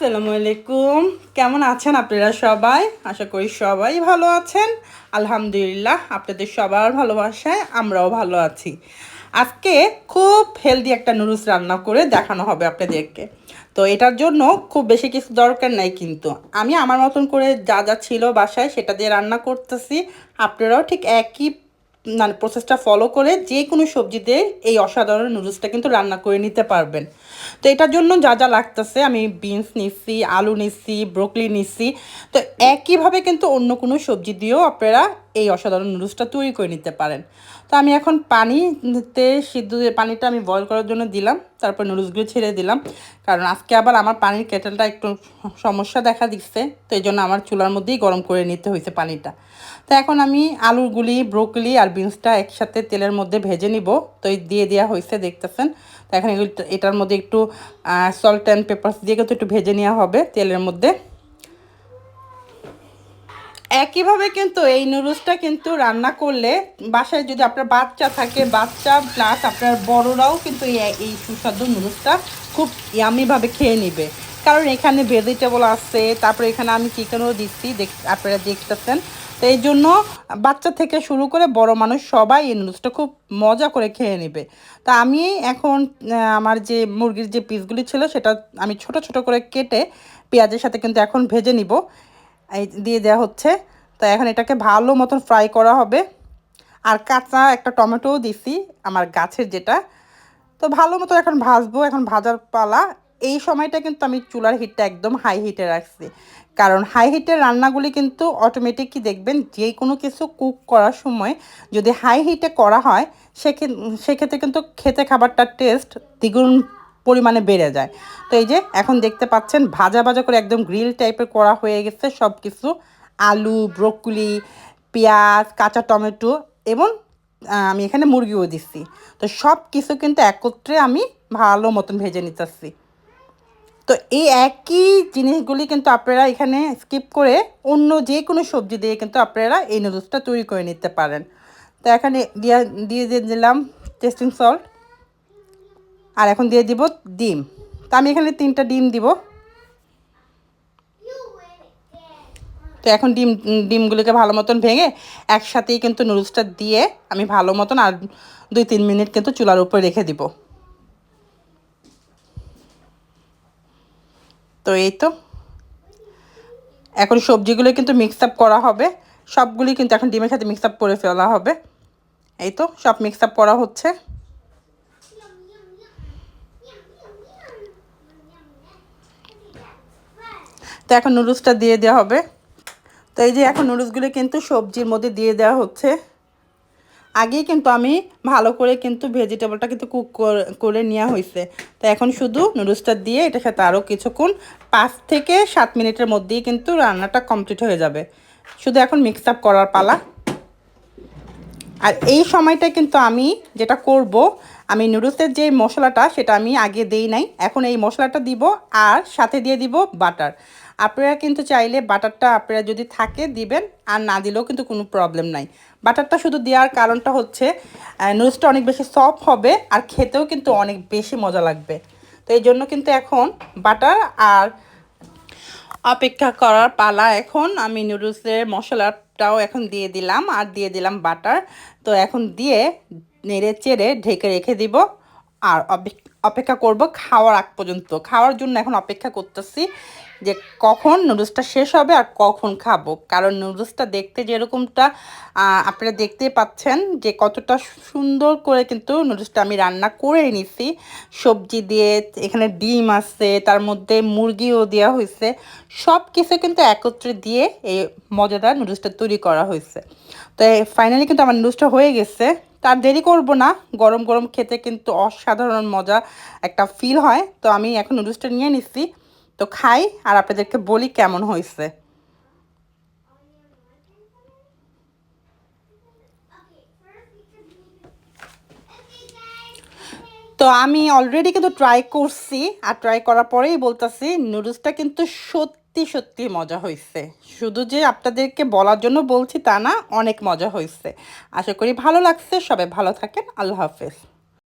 আসসালামু আলাইকুম কেমন আছেন আপনারা সবাই? আশা করি সবাই ভালো আছেন। আলহামদুলিল্লাহ, আপনাদের সবার ভালোবাসায় আমরাও ভালো আছি। আজকে খুব হেলদি একটা নুডলস রান্না করে দেখানো হবে আপনাদেরকে। তো এটার জন্য খুব বেশি কিছু দরকার নাই কিন্তু। আমি আমার মতন করে যা যা ছিল বাসায় সেটা দিয়ে রান্না করতেছি। আপনারাও ঠিক একই মানে প্রসেসটা ফলো করে যে কোনো সবজি দিয়ে এই অসাধারণ নুডলসটা কিন্তু রান্না করে নিতে পারবেন। তো এটার জন্য যা যা লাগতেছে, আমি বিনস নিচ্ছি, আলু নিচ্ছি ব্রোকলি নিচ্ছি, তো একইভাবে কিন্তু অন্য কোনো সবজি দিয়েও আপনারা এই অসাধারণ নুডলসটা তৈরি করে নিতে পারেন। তো আমি এখন পানিতে সিদ্ধ পানিটা আমি বয়ল করার জন্য দিলাম, তারপর নুডলসগুলো ছেড়ে দিলাম। কারণ আজকে আবার আমার পানির কেটেলটা একটু সমস্যা দেখা দিচ্ছে, তো এই জন্য আমার চুলার মধ্যেই গরম করে নিতে হয়েছে পানিটা। তো এখন আমি আলুগুলি, ব্রোকলি আর বিনসটা একসাথে তেলের মধ্যে ভেজে নিব। তো এই দিয়ে দেওয়া হয়েছে, দেখতেছেন? তো এখন এটার মধ্যে একটু সল্ট অ্যান্ড পেপারস দিয়ে কিন্তু একটু ভেজে নেওয়া হবে তেলের মধ্যে। একইভাবে কিন্তু এই নুডলসটা কিন্তু রান্না করলে বাসায় যদি আপনার বাচ্চা থাকে, বাচ্চা প্লাস আপনার বড়রাও কিন্তু এই সুস্বাদু নুডলসটা খুব ইয়ামিভাবে খেয়ে নেবে। কারণ এখানে ভেজিটেবল আছে, তারপরে এখানে আমি চিকেনও দিচ্ছি, দেখ, আপনারা দেখতেছেন। তো এই জন্য বাচ্চা থেকে শুরু করে বড় মানুষ সবাই এই নুডলসটা খুব মজা করে খেয়ে নেবে। তা আমি এখন আমার যে মুরগির যে পিসগুলি ছিল, সেটা আমি ছোট ছোট করে কেটে পেঁয়াজের সাথে কিন্তু এখন ভেজে নিব। দিয়ে দেওয়া হচ্ছে। তো এখন এটাকে ভালো মতন ফ্রাই করা হবে। আর কাঁচা একটা টমেটোও দিছি, আমার গাছের যেটা। তো ভালো মতো এখন ভাজবো, এখন ভাজার পালা। এই সময়টা কিন্তু আমি চুলার হিটটা একদম হাই হিটে রাখছি। কারণ হাই হিটের রান্নাগুলি কিন্তু অটোমেটিকই দেখবেন যে কোনো কিছু কুক করার সময় যদি হাই হিটে করা হয় সেক্ষেত্রে কিন্তু খেতে খাবারটার টেস্ট দ্বিগুণ পরিমাণে বেড়ে যায়। তো এই যে এখন দেখতে পাচ্ছেন ভাজা ভাজা করে একদম গ্রিল টাইপের করা হয়ে গেছে সব কিছু আলু ব্রোকলি পেঁয়াজ, কাঁচা টমেটো এবং আমি এখানে মুরগিও দিচ্ছি। তো সব কিছু কিন্তু একত্রে আমি ভালো মতন ভেজে নিতেছি। তো এই একই জিনিসগুলি কিন্তু আপনারা এখানে স্কিপ করে অন্য যে কোনো সবজি দিয়ে কিন্তু আপনারা এই নুডলসটা তৈরি করে নিতে পারেন। তো এখানে দিয়ে দিয়ে দিলাম টেস্টিং সল্ট আর এখন দিয়ে দিব ডিম। তো আমি এখানে তিনটা ডিম দিব। তো এখন ডিম, ডিমগুলোকে ভালো মতন ভেঙে একসাথেই কিন্তু নুডলসটা দিয়ে আমি ভালো মতন আর দুই, তিন মিনিট কিন্তু চুলার উপরে রেখে দিব। তো এই তো। এখন সবজিগুলো কিন্তু মিক্স আপ করা হবে। সবগুলি কিন্তু এখন ডিমের সাথে মিক্স আপ করে ফেলা হবে। এই তো, সব মিক্স আপ করা হচ্ছে। তো এখন নুডলসটা দিয়ে দেওয়া হবে। তো এই যে এখন নুডলসগুলো কিন্তু সবজির মধ্যে দিয়ে দেওয়া হচ্ছে। আগেই কিন্তু আমি ভালো করে কিন্তু ভেজিটেবলটা কিন্তু কুক করে নেওয়া হয়েছে। তো এখন শুধু নুডলসটা দিয়ে এটার সাথে আরও কিছুক্ষণ পাঁচ থেকে সাত মিনিটের মধ্যেই কিন্তু রান্নাটা কমপ্লিট হয়ে যাবে। শুধু এখন মিক্স আপ করার পালা। আর এই সময়টা কিন্তু আমি যেটা করব, আমি নুডলসের যে মশলাটা সেটা আমি আগে দেই নাই। এখন এই মশলাটা দিব আর সাথে দিয়ে দিব বাটার। আপনারা কিন্তু চাইলে বাটারটা আপনারা যদি থাকে দিবেন, আর না দিলেও কিন্তু কোনো প্রবলেম নাই। বাটারটা শুধু দেওয়ার কারণটা হচ্ছে নুডলসটা অনেক বেশি সফট হবে, আর খেতেও কিন্তু অনেক বেশি মজা লাগবে। তো এই জন্য কিন্তু এখন বাটার আর অপেক্ষা করার পালা এখন আমি নুডলসের মশলাটাও এখন দিয়ে দিলাম, আর দিয়ে দিলাম বাটার। তো এখন দিয়ে নেড়ে চেড়ে ঢেকে রেখে দিব। আর অপেক্ষা করব খাওয়ার আগ পর্যন্ত। খাওয়ার জন্য এখন অপেক্ষা করতেছি যে কখন নুডলসটা শেষ হবে আর কখন খাব। কারণ নুডলসটা দেখতে যেরকমটা আপনারা দেখতেই পাচ্ছেন যে কতটা সুন্দর করে কিন্তু নুডলসটা আমি রান্না করে নিছি। সবজি দিয়ে এখানে ডিম আছে, তার মধ্যে মুরগিও দেওয়া হয়েছে সব কিছু কিন্তু একত্রে দিয়ে এই মজাদার নুডলসটা তৈরি করা হয়েছে তো ফাইনালি কিন্তু আমার নুডলসটা হয়ে গেছে। তার দেরি করব না। গরম গরম খেতে কিন্তু অসাধারণ মজা একটা ফিল হয়। তো আমি এখন নুডলসটা নিয়ে নিচ্ছি। তো খাই আর আপনাদেরকে বলি কেমন হয়েছে। তো আমি অলরেডি কিন্তু ট্রাই করছি। আর ট্রাই করার পরেই বলতেছি নুডলসটা কিন্তু সত্যি সত্যি মজা হয়েছে শুধু যে আপনাদেরকে বলার জন্য বলছি তা না, অনেক মজা হয়েছে আশা করি ভালো লাগছে। সবাই ভালো থাকেন। আল্লাহ হাফেজ।